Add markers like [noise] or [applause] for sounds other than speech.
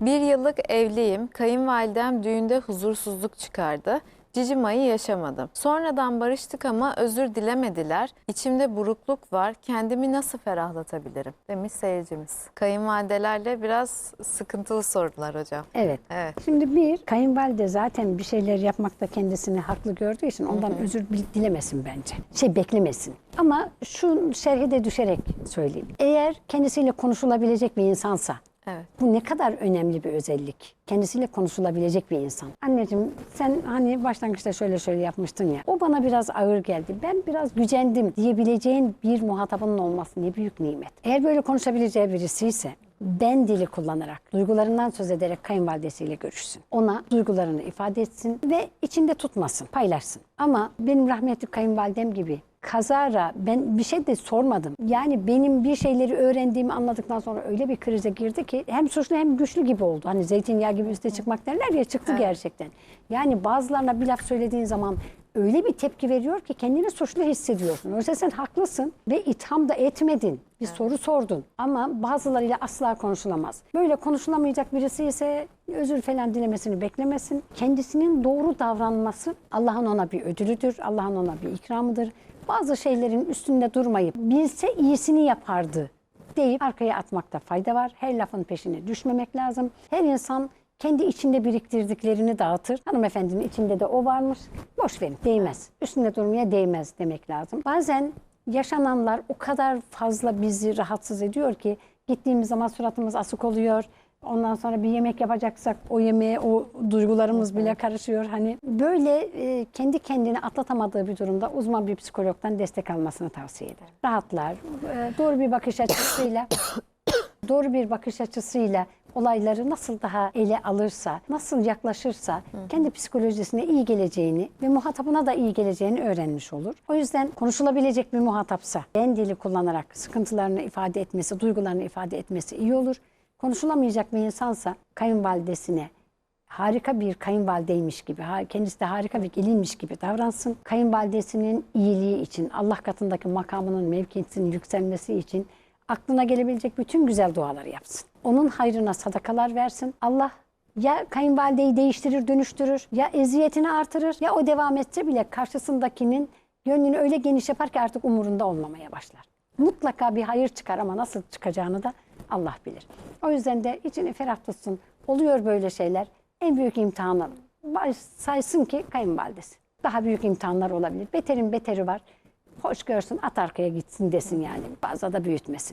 Bir yıllık evliyim. Kayınvalidem düğünde huzursuzluk çıkardı. Cicimayı yaşamadım. Sonradan barıştık ama özür dilemediler. İçimde burukluk var. Kendimi nasıl ferahlatabilirim? Demiş seyircimiz. Kayınvalidelerle biraz sıkıntılı sorular hocam. Evet. Evet. Şimdi bir, kayınvalide zaten bir şeyler yapmakta kendisini haklı gördüğü için ondan özür bil- dilemesin bence. Şey beklemesin. Ama şu şerhe de düşerek söyleyeyim. Eğer kendisiyle konuşulabilecek bir insansa, Evet. bu ne kadar önemli bir özellik. Kendisiyle konuşulabilecek bir insan. Anneciğim sen hani başlangıçta şöyle şöyle yapmıştın ya. O bana biraz ağır geldi. Ben biraz gücendim diyebileceğin bir muhatabının olması ne büyük nimet. Eğer böyle konuşabileceği birisi ise ben dili kullanarak, duygularından söz ederek kayınvalidesiyle görüşsün. Ona duygularını ifade etsin ve içinde tutmasın, paylaşsın. Ama benim rahmetli kayınvalidem gibi kazara ben bir şey de sormadım. Yani benim bir şeyleri öğrendiğimi anladıktan sonra öyle bir krize girdi ki hem suçlu hem güçlü gibi oldu. Hani zeytinyağı gibi üste çıkmak derler ya çıktı gerçekten. Yani bazılarına bir laf söylediğin zaman öyle bir tepki veriyor ki kendini suçlu hissediyorsun. Oysa sen haklısın ve itham da etmedin. Bir soru sordun ama bazılarıyla asla konuşulamaz. Böyle konuşulamayacak birisi ise özür falan dilemesini beklemesin. Kendisinin doğru davranması Allah'ın ona bir ödülüdür. Allah'ın ona bir ikramıdır. Bazı şeylerin üstünde durmayıp bilse iyisini yapardı deyip arkaya atmakta fayda var. Her lafın peşine düşmemek lazım. Her insan kendi içinde biriktirdiklerini dağıtır. Hanımefendinin içinde de o varmış. Boş verin değmez. Üstünde durmaya değmez demek lazım. Bazen yaşananlar o kadar fazla bizi rahatsız ediyor ki gittiğimiz zaman suratımız asık oluyor. Ondan sonra bir yemek yapacaksak o yemeğe o duygularımız bile karışıyor. Hani böyle e, kendi kendini atlatamadığı bir durumda uzman bir psikologdan destek almasını tavsiye ederim. Rahatlar, e, doğru bir bakış açısıyla [coughs] doğru bir bakış açısıyla olayları nasıl daha ele alırsa, nasıl yaklaşırsa kendi psikolojisine iyi geleceğini ve muhatabına da iyi geleceğini öğrenmiş olur. O yüzden konuşulabilecek bir muhatapsa ben dili kullanarak sıkıntılarını ifade etmesi, duygularını ifade etmesi iyi olur. Konuşulamayacak bir insansa kayınvalidesine harika bir kayınvalideymiş gibi, kendisi de harika bir gelinmiş gibi davransın. Kayınvalidesinin iyiliği için, Allah katındaki makamının, mevkisinin yükselmesi için aklına gelebilecek bütün güzel duaları yapsın. Onun hayrına sadakalar versin. Allah ya kayınvalideyi değiştirir, dönüştürür, ya eziyetini artırır, ya o devam etse bile karşısındakinin gönlünü öyle geniş yapar ki artık umurunda olmamaya başlar. Mutlaka bir hayır çıkar ama nasıl çıkacağını da Allah bilir. O yüzden de içini ferah tutsun. Oluyor böyle şeyler. En büyük imtihanı saysın ki kayınvalidesi. Daha büyük imtihanlar olabilir. Beterin beteri var. Hoş görsün at arkaya gitsin desin yani. Fazla da büyütmesin.